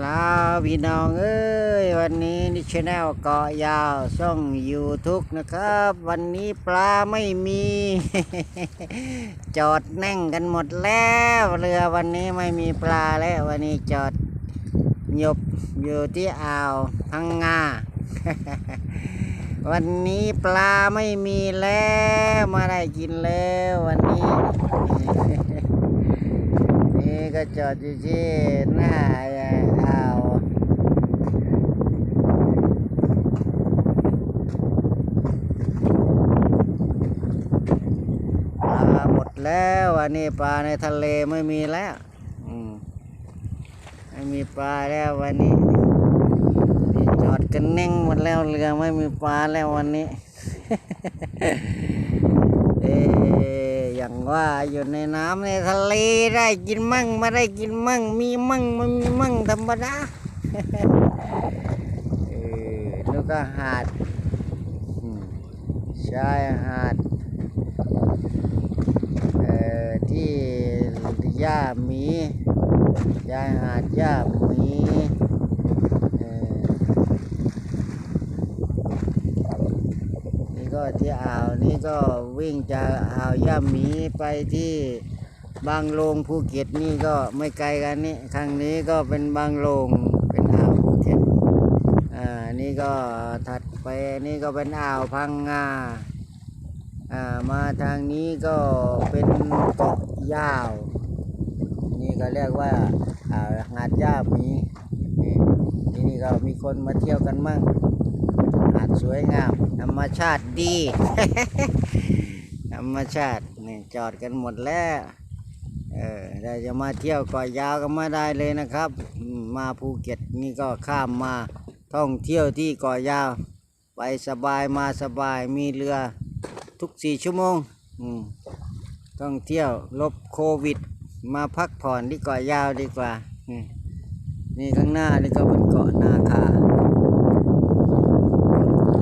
แล้วพี่น้องเอ้ยวันนี้นี่ชแนลเกาะยาวช่องยูทูบนะครับ วันนี้ปลาไม่มี จอดแน่งกันหมดแล้วเรือวันนี้ไม่มีปลาแล้ววันนี้จอดหยบอยู่ที่อ่าวพังงาวันนี้ปลาไม่มีแล้วมาได้กินแล้ววันนี้ ก็จอดอยู่ที่หน้าอ่าวปลาหมดแล้ววันนี้ปลาในทะเลไม่มีแล้วอืมไม่มีปลาแล้ววันนี้นี่จอดกันเน่งหมดแล้วเรือไม่มีปลาแล้ววันนี้เอ๊ะ อย่างว่าอยู่ในน้ำในทะเลได้กินมั่งไม่ได้กินมั่ง มีมั่งไม่มีมั่งธรรมดาเออแล้วก็หาดชายหาดเอ่อที่ย่ามีชายหาดย่ามีเอ่อ นี่ ก็ที่อ่าวนี่ก็วิ่งจากอ่าวย่าหมีไปที่บางโลงภูเก็ตนี่ก็ไม่ไกลกันนี่ทางนี้ก็เป็นบางโลงเป็นอ่าวภูเก็ตอ่านี่ก็ถัดไปนี่ก็เป็นอ่าวพังงาอ่ามาทางนี้ก็เป็นเกาะยาว นี่ก็เรียกว่าอ่าวหาดย่าหมีนี่ที่นี่ก็มีคนมาเที่ยวกันมั่ง หาดสวยงาม ธรรมชาติดี ธรรมชาตินี่จอดกันหมดแล้ว เออถ้าจะมาเที่ยวเกาะยาวก็มาได้เลยนะครับอืมมาภูเก็ตนี่ก็ข้ามมาท่องเที่ยวที่เกาะยาว ไปสบายมาสบายมีเรือทุกสี่ชั่วโมงอืมท่องเที่ยวลบโควิด มาพักผ่อนที่เกาะยาวดีกว่าอืมนี่ข้างหน้านี่ก็เป็นเกาะนาคา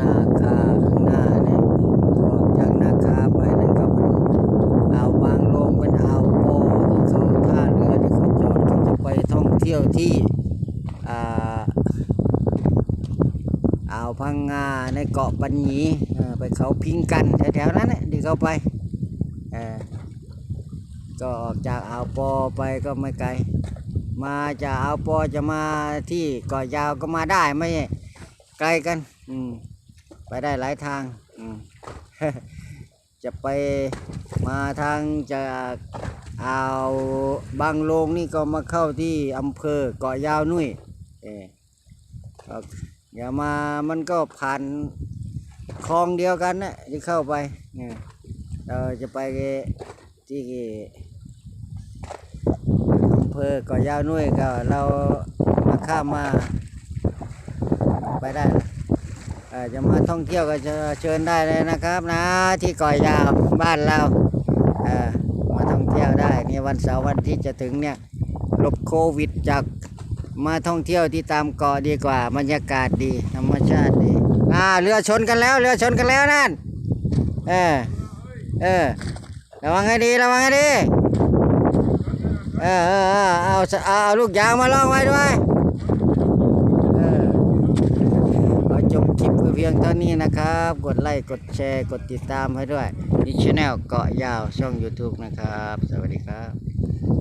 นาคาข้างหน้าเนี่ยออกจากนาคาไปนั่นก็เป็นอ่าวบางลงเป็นอ่าวโปที่เขาท่าเรือที่เขาจอดเขาจะไปท่องเที่ยวที่อ่าอ่าวพังงาในเกาะปัญญีไปเขาพิงกันแถวๆนั้นแหละที่เขาไปก็ออกจากอ่าวปอไปก็ไม่ไกล มาจากอ่าวปอจะมาที่เกาะยาวก็มาได้ไม่ไกลกัน อืม ไปได้หลายทางอืมจะไปมาทางจากอ่าวบางโลงนี่ก็มาเข้าที่อำเภอเกาะยาวนุ่ยเออก็อย่ามามันก็ผ่านคลองเดียวกันนะที่เข้าไปเออเราจะไปที่อำเภอเกาะยาวนุ่ยก็เรามาข้ามมาไปได้นะเอ่อ จะมาท่องเที่ยวก็จะเชิญได้เลยนะครับนะ ที่ก่อยยาวบ้านเราเออมาท่องเที่ยวได้เนี่ยวันเสาร์วันที่จะถึงเนี่ยหลบโควิดจากมาท่องเที่ยวที่ตามเกาะดีกว่าบรรยากาศดีธรรมชาติดีอ่าเรือชนกันแล้วเรือชนกันแล้วนั่นเออเออระวังให้ดีระวังให้ดีเออเออเออเอาเอาเอาลูกยางมาล่องไว้ด้วย เออ ชมคลิปเพียงเท่านี้นะครับ กดไลค์กดแชร์กดติดตามให้ด้วยนี่ชแนลเกาะยาวช่อง YouTube นะครับ สวัสดีครับ